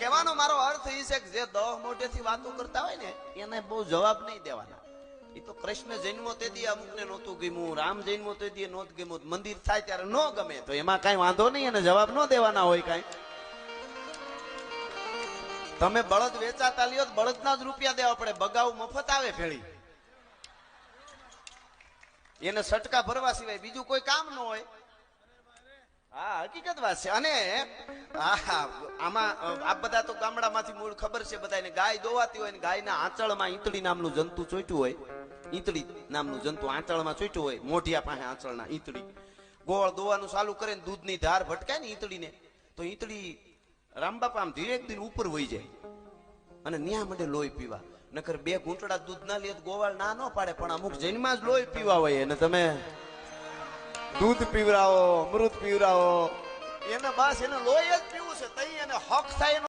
કહેવાનો મારો અર્થ એ છે કે જે દહ મોઢેથી વાતો કરતા હોય ને, એને બહુ જવાબ નહીં દેવાના. એ તો કૃષ્ણ જન્મો તેથી અમુકને નહોતું ગમ્યું, રામ જન્મો તેથી નહોતું ગમ્યું. મંદિર થાય ત્યારે ન ગમે, તો એમાં કાંઈ વાંધો નહીં અને જવાબ ન દેવાના હોય કાંઈ. તમે બળદ વેચાતા લ્યો તો બળદના જ રૂપિયા દેવા પડે બગાવ મફત આવે ફેળી એને સટકા ભરવા સિવાય બીજું કોઈ કામ ન હોય. હા, હકીકત વાત છે. અને આમાં આ બધા તો ગામડામાંથી મૂળ ખબર છે બધાને ગાય દોવાતી હોય ને ગાયના આંચળમાં ઈંતળી નામનું જંતુ ચોટ્યું હોય. ઈંતળી નામનું જંતુ આંચળમાં ચોટ્યું હોય, મોઢિયા પાસે આંચળના ઈંતળી. ગોળ દોવાનું ચાલુ કરે ને દૂધની ધાર ભટકાય ને ઈંતળીને, તો ઈંતળી રામબાપા આમ ધીરે ધીરે ઉપર વહી જાય. અને ન્યા માટે લોહી પીવા. નકર બે ઘૂંટડા દૂધ ના લે ગોવાળ ના ન પાડે, પણ અમુક જન્મમાં જ લોહી પીવા હોય અને તમે દૂધ પીવરાવો, અમૃત પીવરાવો. એને બસ એને લોહી જ પીવું છે તઈ એને હક થાય